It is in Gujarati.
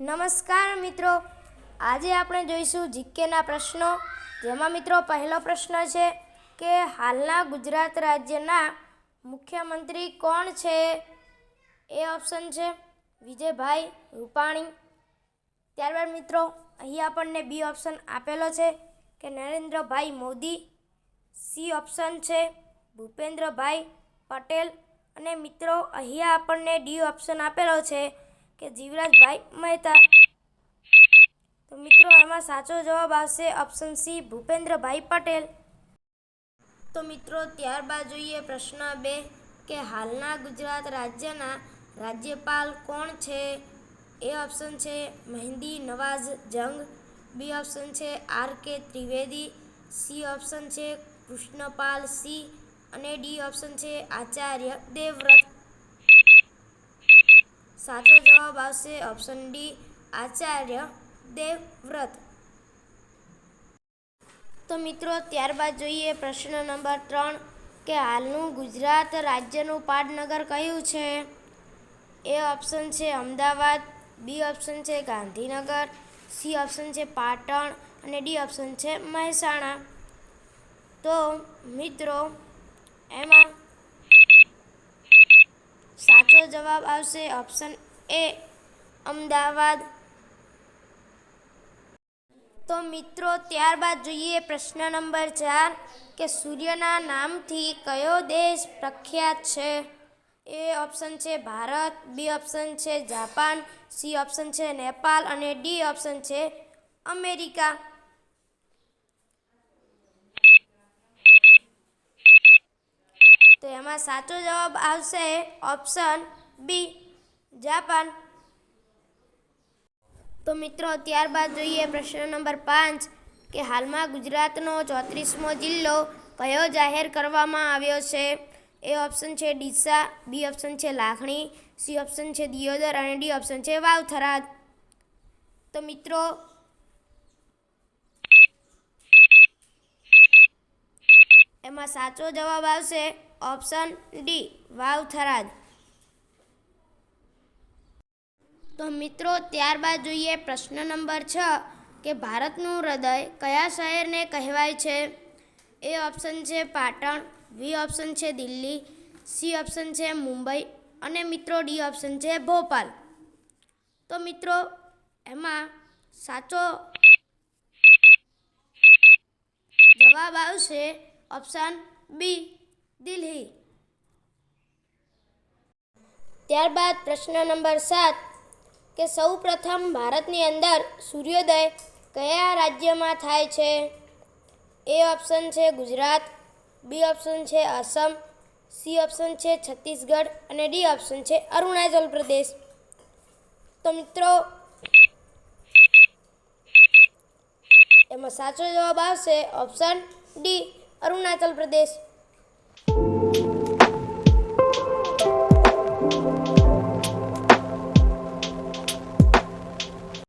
નમસ્કાર મિત્રો. આજે આપણે જોઈશું જીકેના પ્રશ્નો. જેમાં મિત્રો પહેલો પ્રશ્ન છે કે હાલના ગુજરાત રાજ્યના મુખ્યમંત્રી કોણ છે? એ ઓપ્શન છે વિજયભાઈ રૂપાણી. ત્યારબાદ મિત્રો, અહીં આપણને બી ઓપ્શન આપેલો છે કે નરેન્દ્રભાઈ મોદી. સી ઓપ્શન છે ભૂપેન્દ્રભાઈ પટેલ. અને મિત્રો અહીંયા આપણને ડી ઓપ્શન આપેલો છે કે જીવરાજભાઈ મહેતા. તો મિત્રો એમાં સાચો જવાબ આવશે ઓપ્શન સી ભૂપેન્દ્રભાઈ પટેલ. તો મિત્રો, ત્યારબાદ જોઈએ પ્રશ્ન બે, કે હાલના ગુજરાત રાજ્યના રાજ્યપાલ કોણ છે? એ ઓપ્શન છે મહેંદી નવાઝ જંગ. બી ઓપ્શન છે R K Trivedi. C option છે કૃષ્ણપાલ સી અને ડી ઓપ્શન છે આચાર્ય દેવવ્રત. સાચો જવાબ આવશે ઓપ્શન ડી આચાર્ય દેવવ્રત. તો મિત્રો, ત્યારબાદ જોઈએ પ્રશ્ન નંબર ત્રણ, કે હાલનું ગુજરાત રાજ્યનું પાટનગર કયું છે? એ ઓપ્શન છે અમદાવાદ બી ઓપ્શન છે ગાંધીનગર સી ઓપ્શન છે પાટણ અને ડી ઓપ્શન છે મહેસાણા. તો મિત્રો, એમાં જવાબ આવશે ઓપ્શન એ અમદાવાદ. તો મિત્રો, ત્યારબાદ જોઈએ પ્રશ્ન નંબર ચાર, કે સૂર્યના નામથી કયો દેશ પ્રખ્યાત છે? એ ઓપ્શન છે ભારત બી ઓપ્શન છે જાપાન સી ઓપ્શન છે નેપાલ અને ડી ઓપ્શન છે અમેરિકા. તો સાચો જવાબ આવશે ઓપ્શન બી, જાપાન. તો મિત્રો, ત્યારબાદ જોઈએ પ્રશ્ન નંબર પાંચ, કે હાલમાં ગુજરાતનો ચોત્રીસમો જિલ્લો કયો જાહેર કરવામાં આવ્યો છે? એ ઓપ્શન છે ડીસા, બી ઓપ્શન છે લાખણી, સી ઓપ્શન છે દિયોદર અને ડી ઓપ્શન છે વાવથરાદ તો મિત્રો એમાં સાચો જવાબ આવશે ઓપ્શન ડી, વાવ થરાદ. તો મિત્રો, ત્યારબાદ જોઈએ પ્રશ્ન નંબર છ, કે ભારતનું હૃદય કયા શહેરને કહેવાય છે? એ ઓપ્શન છે પાટણ, બી ઓપ્શન છે દિલ્હી, સી ઓપ્શન છે મુંબઈ અને મિત્રો, ડી ઓપ્શન છે ભોપાલ. તો મિત્રો, એમાં સાચો જવાબ આવશે ઓપ્શન બી, દિલ્હી. ત્યારબાદ પ્રશ્ન નંબર સાત, કે સૌ પ્રથમ ભારતની અંદર સૂર્યોદય કયા રાજ્યમાં થાય છે? એ ઓપ્શન છે ગુજરાત, બી ઓપ્શન છે આસામ, સી ઓપ્શન છે છત્તીસગઢ અને ડી ઓપ્શન છે અરુણાચલ પ્રદેશ. તો મિત્રો, એમાં સાચો જવાબ આવશે ઓપ્શન ડી અરુણાચલ પ્રદેશ.